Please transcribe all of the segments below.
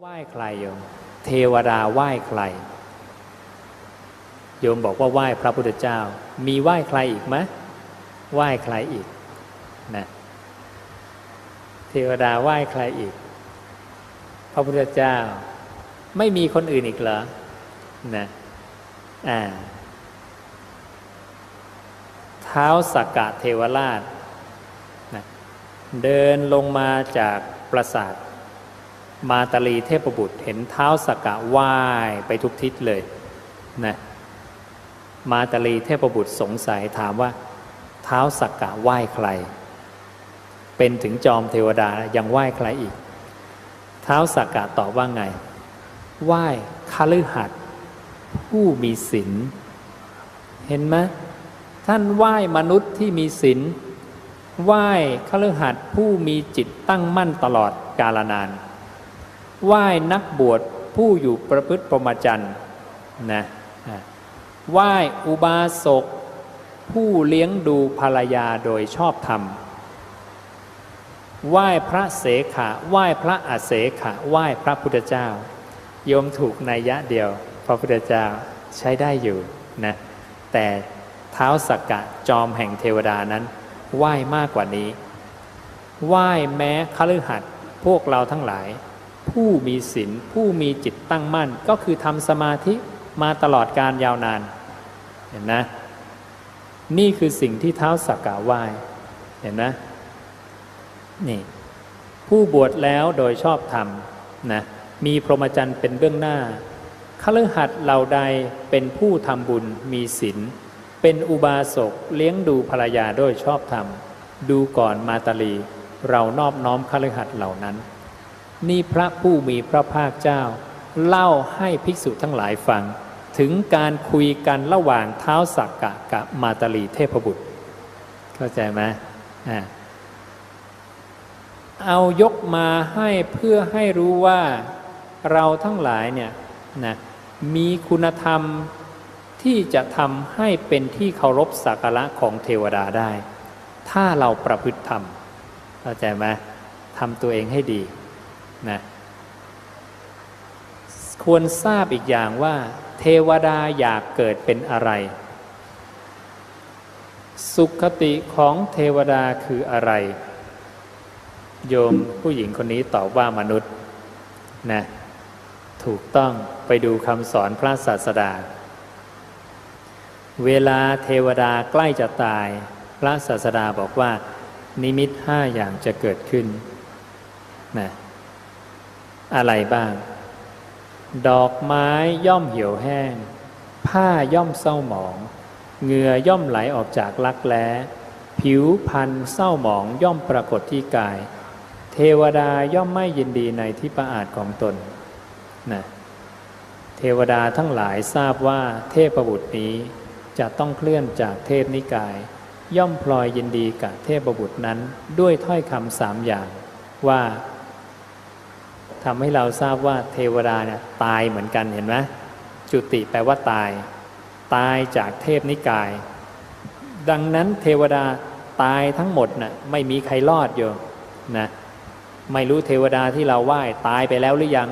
ไหว้ใครโยม เทวดาไหว้ใคร โยมบอกว่าไหว้พระพุทธเจ้า มีไหว้ใครอีกไหมไหว้ใครอีกนะเทวดาไหว้ใครอีก พระพุทธเจ้า ไม่มีคนอื่นอีกเหรอนะอ่าเท้าสักกะเทวราชนะเดินลงมาจากปราสาท มาตาลีเทพบุตร เห็นเท้าสักกะว่ายไปทุกทิศเลยนะมาตาลีเทพบุตรสงสัยถามว่า เท้าสักกะไหว้ใคร เป็นถึงจอมเทวดายังไหว้ใครอีก เท้าสักกะตอบว่าไง ไหว้คฤหัสถ์ผู้มีศีลเห็นไหมท่านไหว้มนุษย์ที่มีศีลไหว้คฤหัสถ์ผู้มีจิตตั้งมั่นตลอดกาลนาน ไหว้นักบวชผู้อยู่ประพฤติปรมจรรย์นะอะไหว้อุบาสกผู้เลี้ยงดูภรรยาโดยชอบธรรม ไหว้พระเสขะไหว้พระอาเสขะไหว้พระพุทธเจ้า โยมถูกนัยยะเดียว พระพุทธเจ้าใช้ได้อยู่นะแต่เท้าสักกะจอมแห่งเทวดานั้น ไหว้มากกว่านี้ ไหว้แม้คฤหัสถ์พวกเราทั้งหลาย ผู้มีศีลผู้มีจิตตั้งมั่น ก็คือทำสมาธิมาตลอดการยาวนาน เห็นนะ นี่คือสิ่งที่เท้าสักกะไหว้เห็นนะนี่ ผู้บวชแล้วโดยชอบธรรมนะมีพรหมจรรย์เป็นเบื้องหน้าคฤหัสถ์เหล่าใดเป็นผู้ทำบุญมีศีลเป็นอุบาสกเลี้ยงดูภรรยาโดยชอบธรรม ดูก่อนมาตาลี เรานอบน้อมคฤหัสถ์เหล่านั้น นี่พระผู้มีพระภาคเจ้า เล่าให้ภิกษุทั้งหลายฟัง ถึงการคุยกันระหว่างเท้าสักกะกับมาตลีเทพบุตร เข้าใจไหมอ่าเอายกมาให้เพื่อให้รู้ว่าเราทั้งหลายเนี่ยนะมีคุณธรรมที่จะทำให้เป็นที่เคารพสักการะของเทวดาได้ ถ้าเราประพฤติธรรมเข้าใจไหมทำตัวเองให้ดี นะควรทราบอีกอย่างว่า เทวดาอยากเกิดเป็นอะไร สุขติของเทวดาคืออะไร โยมผู้หญิงคนนี้ตอบว่ามนุษย์นะถูกต้องไปดูคำสอนพระศาสดา เวลาเทวดาใกล้จะตาย พระศาสดาบอกว่า นิมิตห้าอย่างจะเกิดขึ้นนะ อะไรบ้าง ดอกไม้ย่อมเหี่ยวแห้ง ผ้าย่อมเศร้าหมอง เหงื่อย่อมไหลออกจากลักแร้ผิวพันเศร้าหมองย่อมปรากฏที่กาย เทวดาย่อมไม่ยินดีในที่ประอาจของตนนะเทวดาทั้งหลายทราบว่าเทพบุตรนี้จะต้องเคลื่อนจากเทพนิกาย ย่อมพลอยยินดีกับเทพบุตรนั้นด้วยถ้อยคำสามอย่างว่า ทำให้เราทราบว่าเทวดาเนี่ยตายเหมือนกันเห็นไหมจุติแปลว่าตาย ตายจากเทพนิกาย ดังนั้นเทวดาตายทั้งหมดนะ่ะไม่มีใครรอดอยู่นะไม่รู้เทวดาที่เราไหว้ตายไปแล้วหรือยัง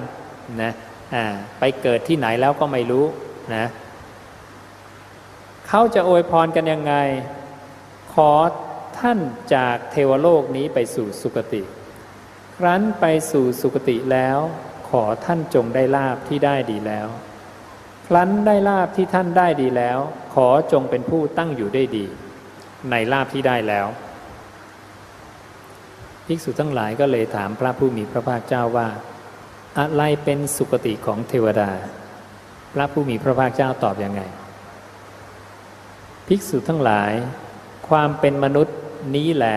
นะอ่าไปเกิดที่ไหนแล้วก็ไม่รู้นะเขาจะอวยพรกันยังไง ขอท่านจากเทวโลกนี้ไปสู่สุคติ ครั้นไปสู่สุคติแล้ว ขอท่านจงได้ลาบที่ได้ดีแล้ว ครั้นได้ลาบที่ท่านได้ดีแล้ว ขอจงเป็นผู้ตั้งอยู่ได้ดี ในลาบที่ได้แล้วภิกษุทั้งหลายก็เลยถามพระผู้มีพระภาคเจ้าว่า อะไรเป็นสุคติของเทวดา พระผู้มีพระภาคเจ้าตอบอยังไง ภิกษุทั้งหลาย ความเป็นมนุษย์นี้แหละ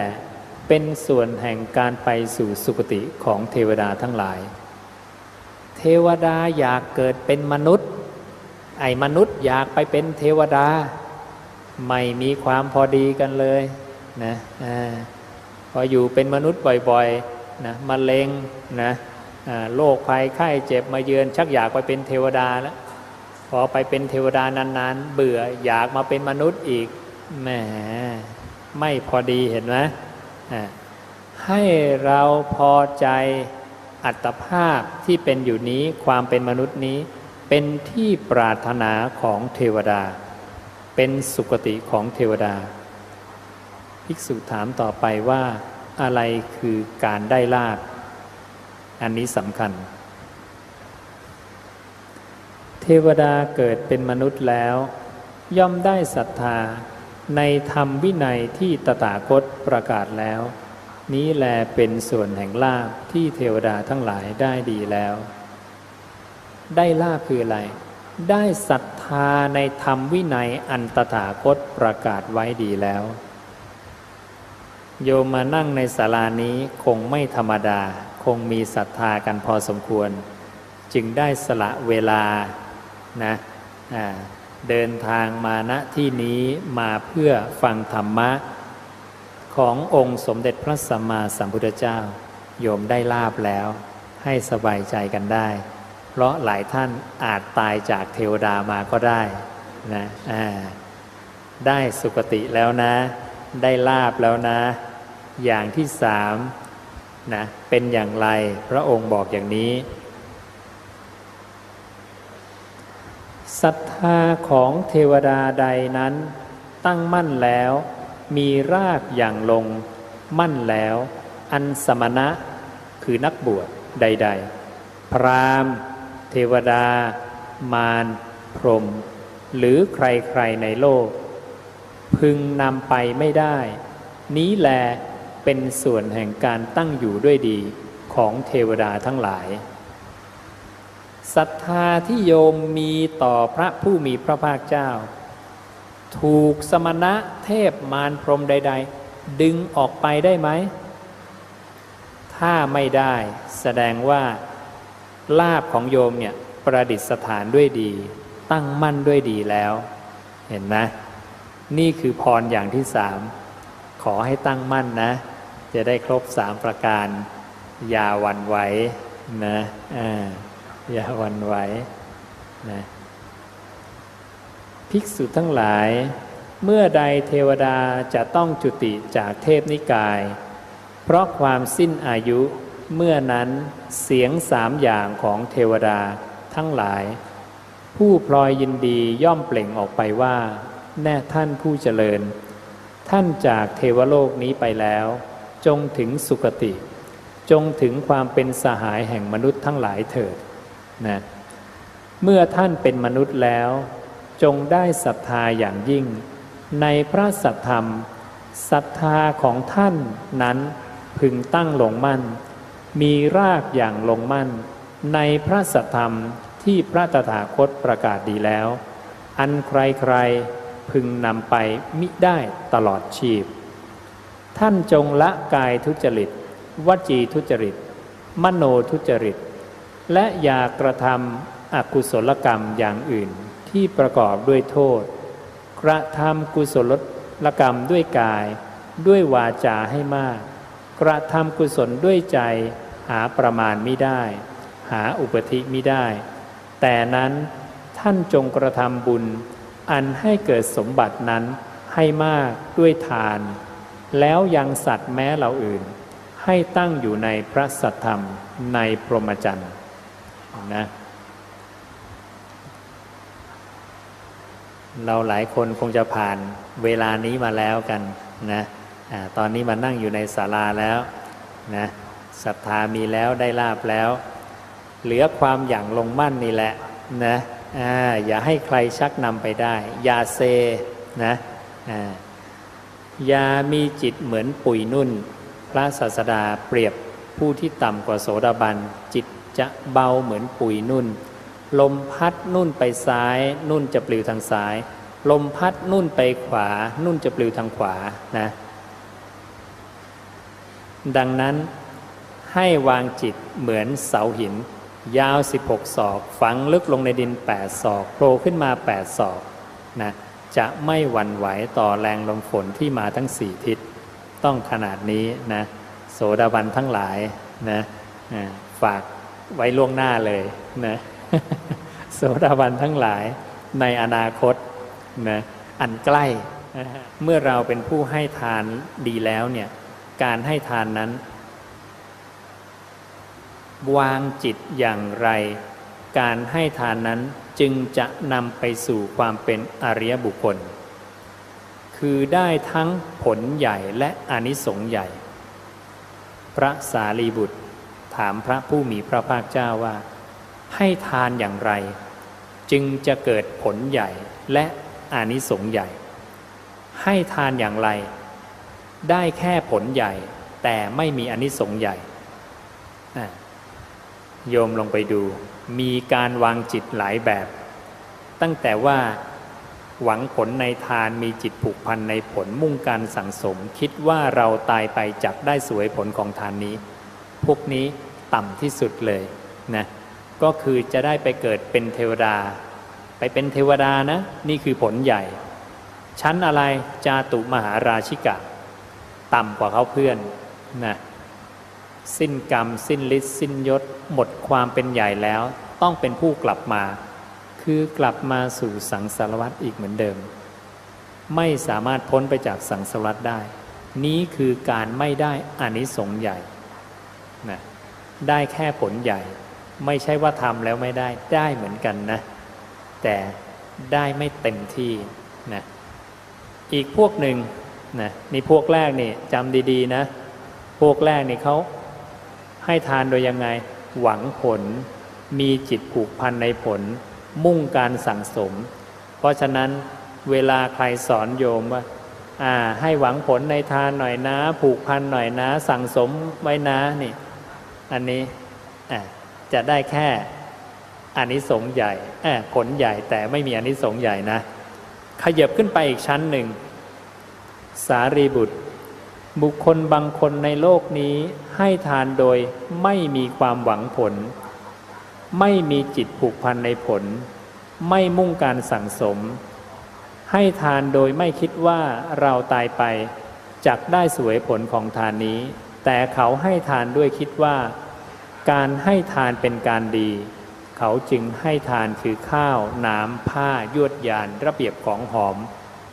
เป็นส่วนแห่งการไปสู่สุคติของเทวดาทั้งหลาย เทวดาอยากเกิดเป็นมนุษย์ ไอ้มนุษย์อยากไปเป็นเทวดา ไม่มีความพอดีกันเลยนะอพออยู่เป็นมนุษย์บ่อยๆนะมะเร็งนะโรคภัยไข้เจ็บมาเยือนชักอยากไปเป็นเทวดาแล้วพอไปเป็นเทวดานานๆ เบื่ออยากมาเป็นมนุษย์อีกแหมไม่พอดีเห็นไหม ให้เราพอใจอัตภาพที่เป็นอยู่นี้ความเป็นมนุษย์นี้ เป็นที่ปรารถนาของเทวดา เป็นสุคติของเทวดา ภิกษุถามต่อไปว่าอะไรคือการได้ลาบอันนี้สำคัญ เทวดาเกิดเป็นมนุษย์แล้ว ย่อมได้ศรัทธา ในธรรมวินัยที่ตถาคตประกาศแล้ว นี้แลเป็นส่วนแห่งลาบที่เทวดาทั้งหลายได้ดีแล้ว ได้ลาบคืออะไร ได้ศรัทธาในธรรมวินัยอันตถาคตประกาศไว้ดีแล้ว โยมมานั่งในศาลานี้คงไม่ธรรมดาคงมีศรัทธากันพอสมควร จึงได้สละเวลานะ เดินทางมาณที่นี้มาเพื่อฟังธรรมะ ขององค์สมเด็จพระสัมมาสัมพุทธเจ้า โยมได้ลาบแล้ว ให้สบายใจกันได้ เพราะหลายท่านอาจตายจากเทวดามาก็ได้นะได้สุคติแล้วนะ ได้ลาบแล้วนะ อย่างที่สามนะเป็นอย่างไรพระองค์บอกอย่างนี้ ศรัทธาของเทวดาใดนั้น ตั้งมั่นแล้ว มีรากอย่างลง มั่นแล้ว อันสมณะคือนักบวชใด ๆ พรามเทวดา มารพรหมหรือใครๆในโลก พึงนำไปไม่ได้ นี้แลเป็นส่วนแห่งการตั้งอยู่ด้วยดีของเทวดาทั้งหลาย ศรัทธาที่โยมมีต่อพระผู้มีพระภาคเจ้า ถูกสมณะเทพมารพรมใด ๆ ดึงออกไปได้ไหม ถ้าไม่ได้แสดงว่าลาบของโยมเนี่ยประดิษฐานด้วยดี ตั้งมั่นด้วยดีแล้ว เห็นไหมนี่คือพรอย่างที่สามขอให้ตั้งมั่นนะ จะได้ครบสามประการ อย่าวันไหวนะอ่า อย่าวันไหวนะภิกษุทั้งหลาย เมื่อใดเทวดาจะต้องจุติจากเทพนิกาย เพราะความสิ้นอายุเมื่อนั้นเสียงสามอย่างของเทวดาทั้งหลาย ผู้พลอยยินดีย่อมเปล่งออกไปว่า แน่ท่านผู้เจริญ ท่านจากเทวโลกนี้ไปแล้ว จงถึงสุคติ จงถึงความเป็นสหายแห่งมนุษย์ทั้งหลายเถิด นะเมื่อท่านเป็นมนุษย์แล้ว จงได้ศรัทธาอย่างยิ่ง ในพระสัทธรรมศรัทธาของท่านนั้นพึงตั้งลงมั่น มีรากอย่างลงมั่น ในพระสัทธรรมที่พระตถาคตประกาศดีแล้ว อันใครๆพึงนำไปมิได้ตลอดชีพ ท่านจงละกายทุจริต วจีทุจริต มโนทุจริต และอย่ากระทำอกุศลกรรมอย่างอื่นที่ประกอบด้วยโทษ กระทำกุศลกรรมด้วยกาย ด้วยวาจาให้มาก กระทำกุศลด้วยใจหาประมาณไม่ได้ หาอุปธิไม่ได้ แต่นั้นท่านจงกระทำบุญ อันให้เกิดสมบัตินั้นให้มากด้วยทาน แล้วยังสัตว์แม้เราอื่น ให้ตั้งอยู่ในพระสัทธรรมในพรหมจรรย์ นะเราหลายคนคงจะผ่านเวลานี้มาแล้วกันนะอตอนนี้มานั่งอยู่ในศาลาแล้วนะศรัทธามีแล้วได้ลาบแล้ว เหลือความอย่างลงมั่นนี่แหละนะออย่าให้ใครชักนำไปได้ อย่าเซนะอย่ามีจิตเหมือนปุ๋ยนุ่น พระศาสดาเปรียบผู้ที่ต่ำกว่าโสดาบันจิต จะเบาเหมือนปุ๋ยนุ่น ลมพัดนุ่นไปซ้าย นุ่นจะปลิวทางซ้าย ลมพัดนุ่นไปขวา นุ่นจะปลิวทางขวานะดังนั้นให้วางจิตเหมือนเสาหิน ยาว 16 ศอก ฝังลึกลงในดิน 8 ศอกโผล่ขึ้นมา 8 ศอกนะจะไม่หวั่นไหวต่อแรงลมฝนที่มาทั้งสี่ทิศ ต้องขนาดนี้นะ โสดาบันทั้งหลายนะฝาก ไว้ล่วงหน้าเลยนะโสดาบันทั้งหลายในอนาคตนะอันใกล้ เมื่อเราเป็นผู้ให้ทานดีแล้วเนี่ยการให้ทานนั้น วางจิตอย่างไร การให้ทานนั้นจึงจะนำไปสู่ความเป็นอริยบุคคล คือได้ทั้งผลใหญ่และอนิสงส์ใหญ่ พระสารีบุตร ถามพระผู้มีพระภาคเจ้าว่า ให้ทานอย่างไร จึงจะเกิดผลใหญ่และอานิสงส์ใหญ่ ให้ทานอย่างไร ได้แค่ผลใหญ่ แต่ไม่มีอานิสงส์ใหญ่โยมลงไปดู มีการวางจิตหลายแบบ ตั้งแต่ว่าหวังผลในทานมีจิตผูกพันในผลมุ่งการสั่งสม คิดว่าเราตายไปจักได้สวยผลของทานนี้ พวกนี้ต่ำที่สุดเลยนะก็คือจะได้ไปเกิดเป็นเทวดา ไปเป็นเทวดานะนี่คือผลใหญ่ ชั้นอะไรจาตุมหาราชิกะ ต่ำกว่าเขาเพื่อนนะสิ้นกรรม สิ้นฤทธิ์สิ้นยศ หมดความเป็นใหญ่แล้ว ต้องเป็นผู้กลับมา คือกลับมาสู่สังสารวัฏอีกเหมือนเดิม ไม่สามารถพ้นไปจากสังสารวัฏได้ นี้คือการไม่ได้อานิสงส์ใหญ่ นะได้แค่ผลใหญ่ ไม่ใช่ว่าทำแล้วไม่ได้ได้เหมือนกันนะ แต่ได้ไม่เต็มที่นะอีกพวกหนึ่งนะนี่พวกแรกนี่จำดีๆนะ พวกแรกนี่เขาให้ทานโดยยังไง หวังผลมีจิตผูกพันในผล มุ่งการสั่งสม เพราะฉะนั้นเวลาใครสอนโยมว่าอ่าให้หวังผลในทานหน่อยนะ ผูกพันหน่อยนะ สั่งสมไว้นะนี่ อันนี้จะได้แค่อานิสงส์ใหญ่ผลใหญ่แต่ไม่มีอานิสงส์ใหญ่นะ ขยับขึ้นไปอีกชั้นหนึ่ง สารีบุตร บุคคลบางคนในโลกนี้ให้ทานโดยไม่มีความหวังผล ไม่มีจิตผูกพันในผล ไม่มุ่งการสั่งสม ให้ทานโดยไม่คิดว่าเราตายไปจักได้สวยผลของทานนี้ แต่เขาให้ทานด้วยคิดว่า การให้ทานเป็นการดี เขาจึงให้ทานคือข้าว น้ำผ้ายวดยานระเบียบของหอม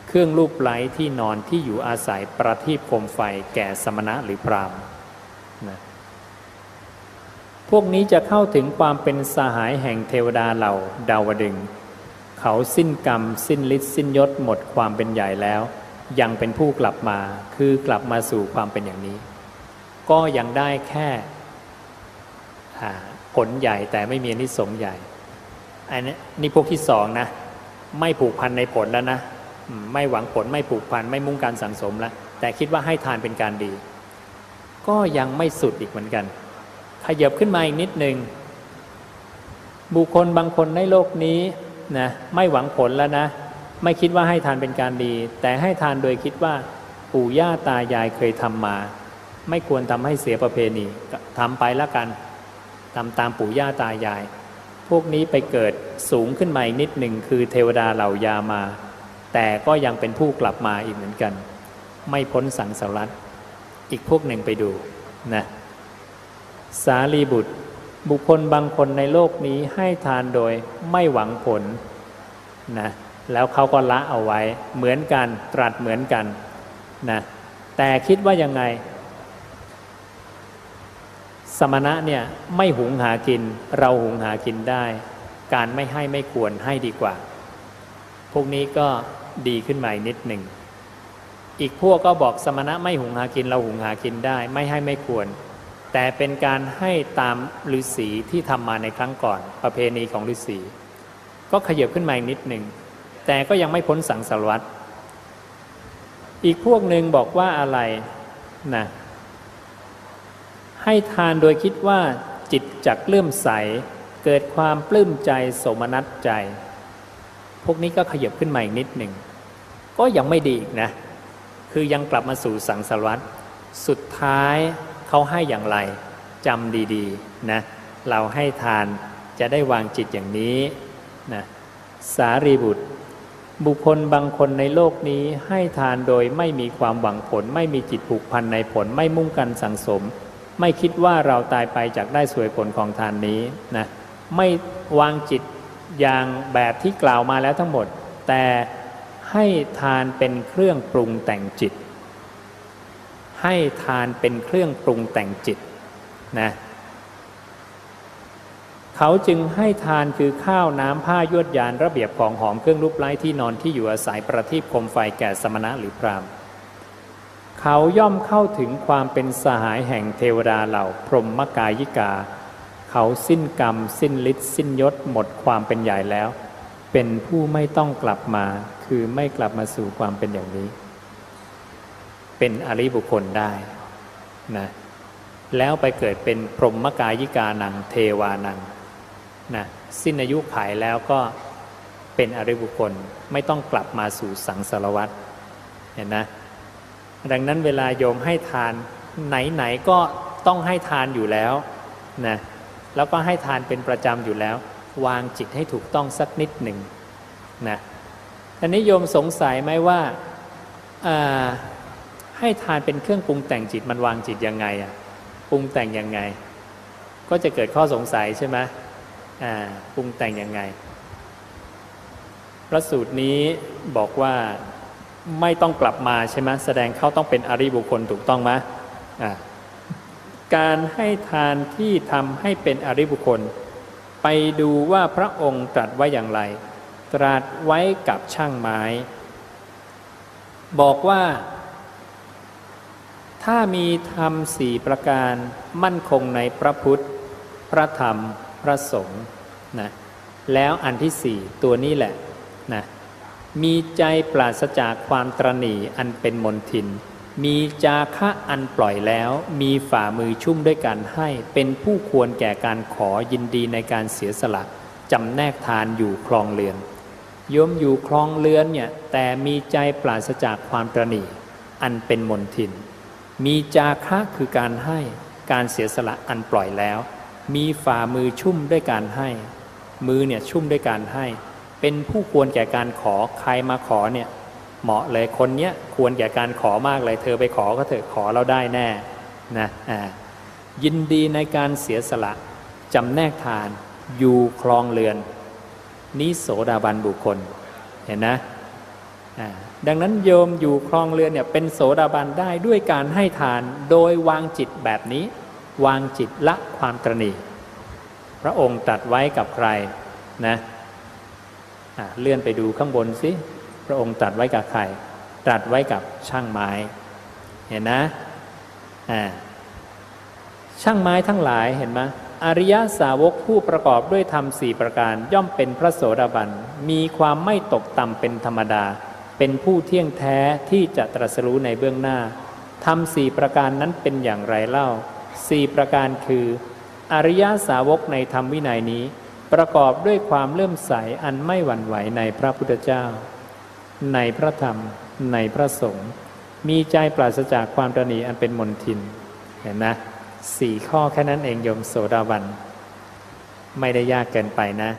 เครื่องรูปไล้ที่นอนที่อยู่อาศัยประทีปโคมไฟแก่สมณะหรือพราหมณ์นะพวกนี้จะเข้าถึงความเป็นสหายแห่งเทวดาเหล่าดาวดึง เขาสิ้นกรรม สิ้นฤทธิ์สิ้นยศหมดความเป็นใหญ่แล้ว ยังเป็นผู้กลับมาคือกลับมาสู่ความเป็นอย่างนี้ ก็ยังได้แค่ผลใหญ่แต่ไม่มีอนิสงส์ใหญ่ อันนี้นี่พวกที่สองนะ ไม่ผูกพันในผลแล้วนะ ไม่หวังผลไม่ผูกพันไม่มุ่งการสังสมแล้ว แต่คิดว่าให้ทานเป็นการดี ก็ยังไม่สุดอีกเหมือนกัน ขยับขึ้นมาอีกนิดหนึ่งบุคคลบางคนในโลกนี้นะไม่หวังผลแล้วนะ ไม่คิดว่าให้ทานเป็นการดี แต่ให้ทานโดยคิดว่าปู่ย่าตายายเคยทำมา ไม่ควรทำให้เสียประเพณีก็ทำไปล้วกันทำตามปู่ย่าตายาย พวกนี้ไปเกิดสูงขึ้นมาอีกนิดหนึ่งคือเทวดาเหล่ายามา แต่ก็ยังเป็นผู้กลับมาอีกเหมือนกัน ไม่พ้นสังสารวัฏอีกพวกหนึ่งไปดูนะสารีบุตร บุคคลบางคนในโลกนี้ให้ทานโดยไม่หวังผลนะแล้วเขาก็ละเอาไว้เหมือนกันตรัสเหมือนกันนะแต่คิดว่ายังไง มณะเนี่ยไม่หุงหากิน เราหุงหากินได้ การไม่ให้ไม่ควรให้ดีกว่า พวกนี้ก็ดีขึ้นมานิดหนึ่ง อีกพวกก็บอกสมณะไม่หุงหากิน เราหุงหากินได้ ไม่ให้ไม่ควร แต่เป็นการให้ตามฤาษีที่ทำมาในครั้งก่อน ประเพณีของฤาษีก็ขยับขึ้นมาอีกนิดหนึ่ง แต่ก็ยังไม่พ้นสังสารวัฏอีกพวกหนึ่งบอกว่าอะไรนะ ให้ทานโดยคิดว่าจิตจักเลื่อมใส เกิดความปลื้มใจโสมนัสใจ พวกนี้ก็ขยับขึ้นมาอีกนิดหนึ่ง ก็ยังไม่ดีอีกนะ คือยังกลับมาสู่สังสารวัฏสุดท้ายเขาให้อย่างไรจำดีๆนะเราให้ทานจะได้วางจิตอย่างนี้นะสารีบุตร บุคคลบางคนในโลกนี้ให้ทานโดยไม่มีความหวังผล ไม่มีจิตผูกพันในผลไม่มุ่งกันสังสม ไม่คิดว่าเราตายไปจากได้สวยผลของทานนี้นะไม่วางจิตอย่างแบบที่กล่าวมาแล้วทั้งหมด แต่ให้ทานเป็นเครื่องปรุงแต่งจิต ให้ทานเป็นเครื่องปรุงแต่งจิตนะเขาจึงให้ทานคือข้าวน้ำผ้ายวดยานระเบียบของหอมเครื่องรูปไล้ที่นอนที่อยู่อาศัยประทีปคมไฟแก่สมณะหรือพราหมณ์ เขาย่อมเข้าถึงความเป็นสหายแห่งเทวดาเหล่าพรหมกายิกา เขาสิ้นกรรม สิ้นฤทธิ์สิ้นยศหมดความเป็นใหญ่แล้ว เป็นผู้ไม่ต้องกลับมา คือไม่กลับมาสู่ความเป็นอย่างนี้ เป็นอริบุคคลได้นะแล้วไปเกิดเป็นพรหมกายิกานังเทวานังนะสิ้นอายุขายแล้วก็เป็นอริบุคคลไม่ต้องกลับมาสู่สังสารวัฏเห็นนะ ดังนั้นเวลาโยมให้ทานไหนๆก็ต้องให้ทานอยู่แล้วนะแล้วก็ให้ทานเป็นประจำอยู่แล้ว วางจิตให้ถูกต้องสักนิดหนึ่งนะทีนี้โยมสงสัยไหมว่าาให้ทานเป็นเครื่องปรุงแต่งจิตมันวางจิตยังไงอะปรุงแต่งยังไง ก็จะเกิดข้อสงสัยใช่ไหมปรุงแต่งยังไง พระสูตรนี้บอกว่า ไม่ต้องกลับมาใช่ไหมแสดงเขาต้องเป็นอริบุคคลถูกต้องไหมการให้ทานที่ทำให้เป็นอริบุคคล ไปดูว่าพระองค์ตรัสไว้อย่างไร ตรัสไว้กับช่างไม้ บอกว่า ถ้ามีธรรมสี่ประการมั่นคงในพระพุทธ พระธรรมพระสงฆ์นะแล้วอันที่สี่ตัวนี้แหละนะ มีใจปราศจากความตรณีอันเป็นมนทิน มีจาคะอันปล่อยแล้ว มีฝ่ามือชุ่มด้วยการให้ เป็นผู้ควรแก่การขอยินดีในการเสียสละจำแนกทานอยู่คลองเรือนโยมอยู่คลองเรือนเนี่ยแต่มีใจปราศจากความตรณีอันเป็นมนทิน มีจาคะคือการให้การเสียสละอันปล่อยแล้ว มีฝ่ามือชุ่มด้วยการให้ มือเนี่ยชุ่มด้วยการให้ เป็นผู้ควรแก่การขอใครมาขอเนี่ยเหมาะเลยคนเนี้ยควรแก่การขอมากเลย เธอไปขอก็เถอะขอเราได้แน่นะอ่ายินดีในการเสียสละจำแนกทานอยู่คลองเรือนนี้โสดาบันบุคคลเห็นนะอ่าดังนั้นโยมอยู่คลองเรือนเนี่ยเป็นโสดาบันได้ด้วยการให้ทานโดยวางจิตแบบนี้ วางจิตละความตรณีพระองค์ตรัสไว้กับใครนะ เลื่อนไปดูข้างบนสิพระองค์ตรัสไว้กับใครตรัสไว้กับช่างไม้ เห็นนะอ่าช่างไม้ทั้งหลายเห็นไหมอริยสาวกผู้ประกอบด้วยธรรมสี่ประการย่อมเป็นพระโสดาบัน มีความไม่ตกต่ำเป็นธรรมดา เป็นผู้เที่ยงแท้ที่จะตรัสรู้ในเบื้องหน้าทำสี่ประการนั้นเป็นอย่างไรเล่าสี่ประการคือ อริยสาวกในธรรมวินัยนี้ ประกอบด้วยความเลื่อมใสอันไม่หวั่นไหวในพระพุทธเจ้า ในพระธรรม ในพระสงฆ์มีใจปราศจากความตรณีอันเป็นมนทิน เห็นไหมสี่ข้อแค่นั้นเองโยมโสดาบัน ไม่ได้ยากเกินไปนะ